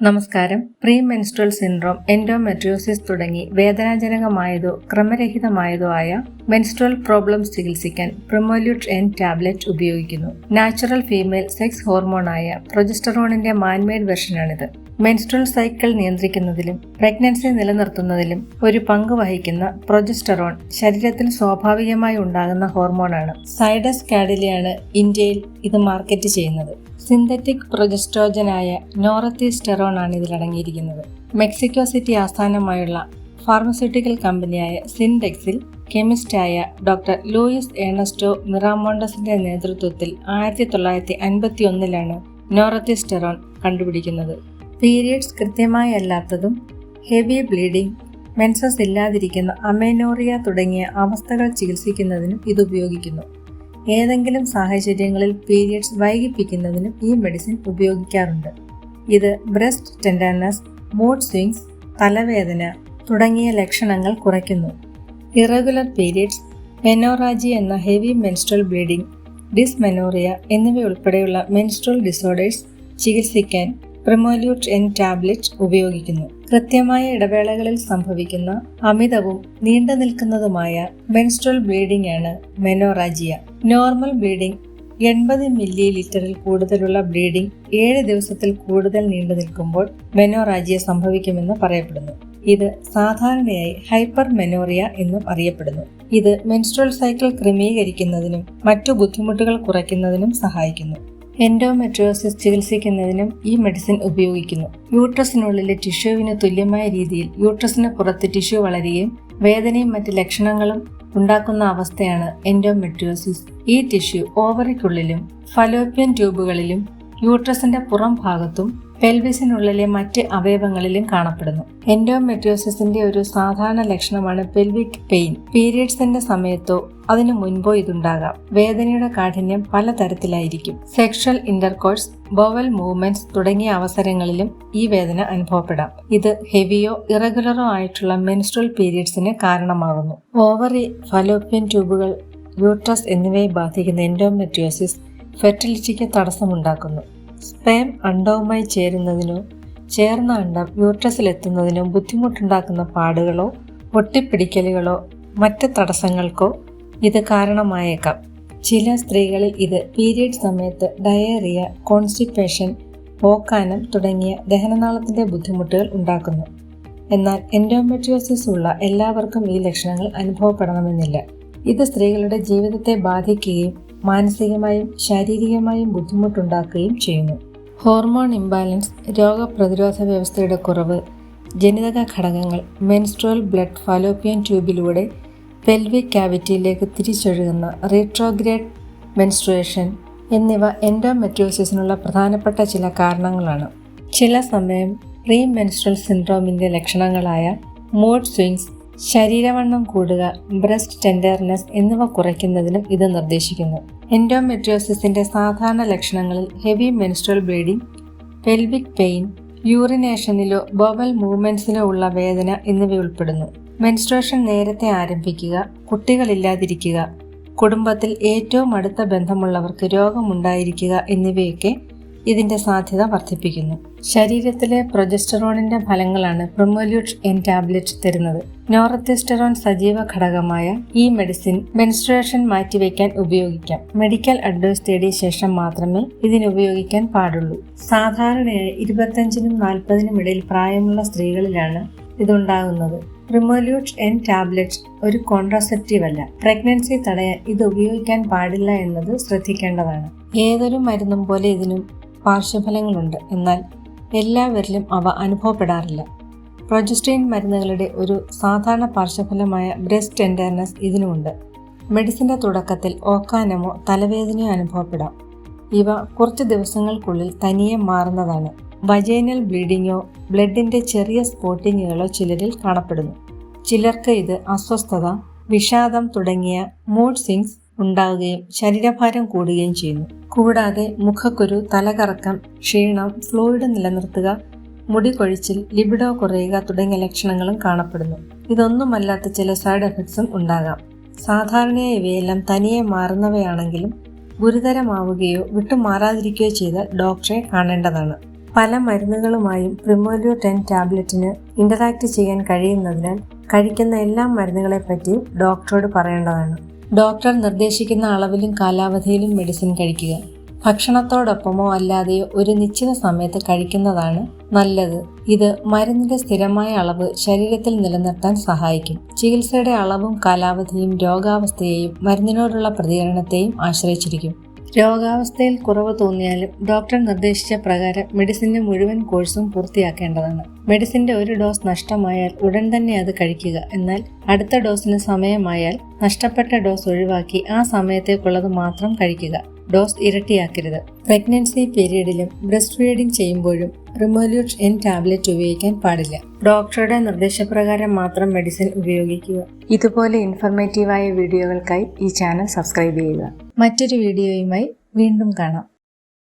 നമസ്കാരം. Pre menstrual syndrome endometriosis തുടങ്ങി വേദനാജനകമായതോ ക്രമരഹിതമായതോ ആയ മെൻസ്ട്രൽ പ്രോബ്ലംസ് ചികിത്സിക്കാൻ പ്രിമോല്യൂട്ട് എൻ ടാബ്ലറ്റ് ഉപയോഗിക്കുന്നു. നാച്ചുറൽ ഫീമെയിൽ സെക്സ് ഹോർമോണായ പ്രൊജസ്റ്ററോണിന്റെ മാൻമെയ്ഡ് വെർഷനാണിത്. മെൻസ്ട്രൽ സൈക്കിൾ നിയന്ത്രിക്കുന്നതിലും പ്രഗ്നൻസി നിലനിർത്തുന്നതിലും ഒരു പങ്ക് വഹിക്കുന്ന പ്രൊജസ്റ്ററോൺ ശരീരത്തിൽ സ്വാഭാവികമായി ഉണ്ടാകുന്ന ഹോർമോണാണ്. സൈഡസ് കാഡിലെയാണ് ഇന്ത്യയിൽ ഇത് മാർക്കറ്റ് ചെയ്യുന്നത്. സിന്തറ്റിക് പ്രൊജസ്ട്രോജനായ നോറത്തിസ്റ്റെറോൺ ആണ് ഇതിലടങ്ങിയിരിക്കുന്നത്. മെക്സിക്കോ സിറ്റി ആസ്ഥാനമായുള്ള ഫാർമസ്യൂട്ടിക്കൽ കമ്പനിയായ സിൻഡെക്സിൽ കെമിസ്റ്റായ ഡോക്ടർ ലൂയിസ് ഏണസ്റ്റോ മിറാമോണ്ടസിന്റെ നേതൃത്വത്തിൽ ആയിരത്തി തൊള്ളായിരത്തി അൻപത്തി ഒന്നിലാണ് നോറത്തിസ്റ്റെറോൺ കണ്ടുപിടിക്കുന്നത്. പീരിയഡ്സ് കൃത്യമായി അല്ലാത്തതും ഹെവി ബ്ലീഡിംഗ് മെൻസസ് ഇല്ലാതിരിക്കുന്ന അമേനോറിയ തുടങ്ങിയ അവസ്ഥകൾ ചികിത്സിക്കുന്നതിനും ഇത് ഉപയോഗിക്കുന്നു. ഏതെങ്കിലും സാഹചര്യങ്ങളിൽ പീരിയഡ്സ് വൈകിപ്പിക്കുന്നതിനും ഈ മെഡിസിൻ ഉപയോഗിക്കാറുണ്ട്. ഇത് ബ്രസ്റ്റ് ടെൻഡർനസ് മൂഡ് സ്വിങ്സ് തലവേദന തുടങ്ങിയ ലക്ഷണങ്ങൾ കുറയ്ക്കുന്നു. ഇറഗുലർ പീരിയഡ്സ് മെനോറാജി എന്ന ഹെവി മെൻസ്ട്രൽ ബ്ലീഡിംഗ് ഡിസ്മെനോറിയ എന്നിവയുൾപ്പെടെയുള്ള മെൻസ്ട്രൽ ഡിസോർഡേഴ്സ് ചികിത്സിക്കാൻ പ്രിമോല്യൂട്ട് എൻ ടാബ്ലറ്റ് ഉപയോഗിക്കുന്നു. കൃത്യമായ ഇടവേളകളിൽ സംഭവിക്കുന്ന അമിതവും നീണ്ടു നിൽക്കുന്നതുമായ മെൻസ്ട്രൽ ബ്ലീഡിംഗ് ആണ് മെനോറാജിയ നോർമൽ ബ്ലീഡിംഗ് എൺപത് മില്ലി ലിറ്ററിൽ കൂടുതലുള്ള ബ്ലീഡിംഗ് ഏഴ് ദിവസത്തിൽ കൂടുതൽ നീണ്ടു നിൽക്കുമ്പോൾ മെനോറാജിയ സംഭവിക്കുമെന്ന് പറയപ്പെടുന്നു. ഇത് സാധാരണയായി ഹൈപ്പർ മെനോറിയ എന്നും അറിയപ്പെടുന്നു. ഇത് മെൻസ്ട്രൽ സൈക്കിൾ ക്രമീകരിക്കുന്നതിനും മറ്റു ബുദ്ധിമുട്ടുകൾ കുറയ്ക്കുന്നതിനും സഹായിക്കുന്നു. എൻഡോമെട്രിയോസിസ് ചികിത്സിക്കുന്നതിനും ഈ മെഡിസിൻ ഉപയോഗിക്കുന്നു. യൂട്രസിനുള്ളിലെ ടിഷ്യൂവിന് തുല്യമായ രീതിയിൽ യൂട്രസിന് പുറത്ത് ടിഷ്യൂ വളരുകയും വേദനയും മറ്റ് ലക്ഷണങ്ങളും ഉണ്ടാക്കുന്ന അവസ്ഥയാണ് എൻഡോമെട്രിയോസിസ്. ഈ ടിഷ്യൂ ഓവറിക്കുള്ളിലും ഫലോപ്യൻ ട്യൂബുകളിലും യൂട്രസിന്റെ പുറം ഭാഗത്തും പെൽവിസിനുള്ളിലെ മറ്റ് അവയവങ്ങളിലും കാണപ്പെടുന്നു. എൻഡോമെട്രിയോസിന്റെ ഒരു സാധാരണ ലക്ഷണമാണ് പെൽവിക് പെയിൻ. പീരിയഡ്സിന്റെ സമയത്തോ അതിനു മുൻപോ ഇതുണ്ടാകാം. വേദനയുടെ കാഠിന്യം പലതരത്തിലായിരിക്കും. സെക്ഷൽ ഇന്റർകോഴ്സ് ബോവൽ മൂവ്മെന്റ്സ് തുടങ്ങിയ അവസരങ്ങളിലും ഈ വേദന അനുഭവപ്പെടാം. ഇത് ഹെവിയോ ഇറഗുലറോ ആയിട്ടുള്ള മെൻസ്ട്രൽ പീരിയഡ്സിന് കാരണമാകുന്നു. ഓവറി ഫലോപ്യൻ ട്യൂബുകൾ യൂട്രസ് എന്നിവയെ ബാധിക്കുന്ന എൻഡോമെട്രിയോസിസ് ഫെർട്ടിലിറ്റിക്ക് തടസ്സമുണ്ടാക്കുന്നു. സ്പേം അണ്ടവുമായി ചേരുന്നതിനോ ചേർന്ന അണ്ടം യൂട്രസിലെത്തുന്നതിനോ ബുദ്ധിമുട്ടുണ്ടാക്കുന്ന പാടുകളോ ഒട്ടിപ്പിടിക്കലുകളോ മറ്റ് തടസ്സങ്ങൾക്കോ ഇത് കാരണമായേക്കാം. ചില സ്ത്രീകളിൽ ഇത് പീരിയഡ് സമയത്ത് ഡയേറിയ കോൺസ്റ്റിപ്പേഷൻ ഓക്കാനം തുടങ്ങിയ ദഹനനാളത്തിന്റെ ബുദ്ധിമുട്ടുകൾ ഉണ്ടാക്കുന്നു. എന്നാൽ എൻഡോമെട്രിയോസിസ് ഉള്ള എല്ലാവർക്കും ഈ ലക്ഷണങ്ങൾ അനുഭവപ്പെടണമെന്നില്ല. ഇത് സ്ത്രീകളുടെ ജീവിതത്തെ ബാധിക്കുകയും മാനസികമായും ശാരീരികമായും ബുദ്ധിമുട്ടുണ്ടാക്കുകയും ചെയ്യുന്നു. ഹോർമോൺ ഇംബാലൻസ് രോഗപ്രതിരോധ വ്യവസ്ഥയുടെ കുറവ് ജനിതക ഘടകങ്ങൾ മെൻസ്ട്രൽ ബ്ലഡ് ഫാലോപ്പിയൻ ട്യൂബിലൂടെ പെൽവിക് ക്യാവിറ്റിയിലേക്ക് തിരിച്ചൊഴുകുന്ന റീട്രോഗ്രേഡ് മെൻസ്ട്രുവേഷൻ എന്നിവ എൻഡോമെട്രിയോസിസിനുള്ള പ്രധാനപ്പെട്ട ചില കാരണങ്ങളാണ്. ചില സമയം പ്രീ മെൻസ്ട്രൽ സിൻഡ്രോമിന്റെ ലക്ഷണങ്ങളായ മൂഡ് സ്വിങ്സ് ശരീരവണ്ണം കൂടുക ബ്രസ്റ്റ് ടെൻഡർനെസ് എന്നിവ കുറയ്ക്കുന്നതിനും ഇത് നിർദ്ദേശിക്കുന്നു. എൻഡോമെട്രിയോസിസിന്റെ സാധാരണ ലക്ഷണങ്ങളിൽ heavy menstrual bleeding pelvic pain യൂറിനേഷനിലോ bowel മൂവ്മെന്റ്സിലോ ഉള്ള വേദന എന്നിവ ഉൾപ്പെടുന്നു. മെൻസ്ട്രേഷൻ നേരത്തെ ആരംഭിക്കുക കുട്ടികളില്ലാതിരിക്കുക കുടുംബത്തിൽ ഏറ്റവും അടുത്ത ബന്ധമുള്ളവർക്ക് രോഗമുണ്ടായിരിക്കുക എന്നിവയൊക്കെ ഇതിന്റെ സാധ്യത വർദ്ധിപ്പിക്കുന്നു. ശരീരത്തിലെ പ്രൊജസ്റ്ററോണിന്റെ ഫലങ്ങളാണ് പ്രൊമോല്യൂട്ട് എൻ ടാബ്ലറ്റ് തരുന്നത്. നോറത്തിസ്റ്ററോൺ സജീവ ഘടകമായ ഈ മെഡിസിൻ മെൻസ്ട്രേഷൻ മാറ്റിവെക്കാൻ ഉപയോഗിക്കാം. മെഡിക്കൽ അഡ്വൈസ് തേടിയ ശേഷം മാത്രമേ ഇതിന് ഉപയോഗിക്കാൻ പാടുള്ളൂ. സാധാരണയായി ഇരുപത്തഞ്ചിനും നാൽപ്പതിനും ഇടയിൽ പ്രായമുള്ള സ്ത്രീകളിലാണ് ഇതുണ്ടാകുന്നത്. പ്രിമോല്യൂട്ട് എൻ ടാബ്ലറ്റ് ഒരു കോൺട്രാസെപ്റ്റീവ് അല്ല. പ്രഗ്നൻസി തടയാൻ ഇത് ഉപയോഗിക്കാൻ പാടില്ല എന്നത് ശ്രദ്ധിക്കേണ്ടതാണ്. ഏതൊരു മരുന്നും പോലെ ഇതിനും പാർശ്വഫലങ്ങളുണ്ട്. എന്നാൽ എല്ലാവരിലും അവ അനുഭവപ്പെടാറില്ല. പ്രൊജസ്ട്രീൻ മരുന്നുകളുടെ ഒരു സാധാരണ പാർശ്വഫലമായ ബ്രസ്റ്റ് ടെൻഡർനെസ് ഇതിനുമുണ്ട്. മെഡിസിന്റെ തുടക്കത്തിൽ ഓക്കാനമോ തലവേദനയോ അനുഭവപ്പെടാം. ഇവ കുറച്ച് ദിവസങ്ങൾക്കുള്ളിൽ തനിയെ മാറുന്നതാണ്. വജൈനൽ ബ്ലീഡിങ്ങോ ബ്ലഡിന്റെ ചെറിയ സ്പോട്ടിങ്ങുകളോ ചിലരിൽ കാണപ്പെടുന്നു. ചിലർക്ക് ഇത് അസ്വസ്ഥത വിഷാദം തുടങ്ങിയ മൂഡ് സിങ്സ് ഉണ്ടാവുകയും ശരീരഭാരം കൂടുകയും ചെയ്യുന്നു. കൂടാതെ മുഖക്കുരു തലകറക്കം ക്ഷീണം ഫ്ലൂയിഡ് നിലനിർത്തുക മുടി കൊഴിച്ചിൽ ലിബിഡോ കുറയുക തുടങ്ങിയ ലക്ഷണങ്ങളും കാണപ്പെടുന്നു. ഇതൊന്നുമല്ലാത്ത ചില സൈഡ് എഫക്ട്സും ഉണ്ടാകാം. സാധാരണയായി ഇവയെല്ലാം തനിയെ മാറുന്നവയാണെങ്കിലും ഗുരുതരമാവുകയോ വിട്ടുമാറാതിരിക്കുകയോ ചെയ്താൽ ഡോക്ടറെ കാണേണ്ടതാണ്. പല മരുന്നുകളുമായും പ്രിമോലിയോ ടെൻ ടാബ്ലറ്റിന് ഇന്ററാക്ട് ചെയ്യാൻ കഴിയുന്നതിനാൽ കഴിക്കുന്ന എല്ലാ മരുന്നുകളെപ്പറ്റിയും ഡോക്ടറോട് പറയേണ്ടതാണ്. ഡോക്ടർ നിർദ്ദേശിക്കുന്ന അളവിലും കാലാവധിയിലും മെഡിസിൻ കഴിക്കുക. ഭക്ഷണത്തോടൊപ്പമോ അല്ലാതെയോ ഒരു നിശ്ചിത സമയത്ത് കഴിക്കുന്നതാണ് നല്ലത്. ഇത് മരുന്നിന്റെ സ്ഥിരമായ അളവ് ശരീരത്തിൽ നിലനിർത്താൻ സഹായിക്കും. ചികിത്സയുടെ അളവും കാലാവധിയും രോഗാവസ്ഥയെയും മരുന്നിനോടുള്ള പ്രതികരണത്തെയും ആശ്രയിച്ചിരിക്കും. രോഗാവസ്ഥയിൽ കുറവ് തോന്നിയാലും ഡോക്ടർ നിർദ്ദേശിച്ച പ്രകാരം മെഡിസിന്റെ മുഴുവൻ കോഴ്സും പൂർത്തിയാക്കേണ്ടതാണ്. മെഡിസിന്റെ ഒരു ഡോസ് നഷ്ടമായാൽ ഉടൻ തന്നെ അത് കഴിക്കുക. എന്നാൽ അടുത്ത ഡോസിന് സമയമായാൽ നഷ്ടപ്പെട്ട ഡോസ് ഒഴിവാക്കി ആ സമയത്തേക്കുള്ളത് മാത്രം കഴിക്കുക. ഡോസ് ഇരട്ടിയാക്കരുത്. പ്രഗ്നൻസി പീരീഡിലും ബ്രസ്റ്റ് ഫീഡിംഗ് ചെയ്യുമ്പോഴും റിമോല്യൂട്ട് എൻ ടാബ്ലറ്റ് ഉപയോഗിക്കാൻ പാടില്ല. ഡോക്ടറുടെ നിർദ്ദേശപ്രകാരം മാത്രം മെഡിസിൻ ഉപയോഗിക്കുക. ഇതുപോലെ ഇൻഫർമേറ്റീവായ വീഡിയോകൾക്കായി ഈ ചാനൽ സബ്സ്ക്രൈബ് ചെയ്യുക. മറ്റൊരു വീഡിയോയുമായി വീണ്ടും കാണാം.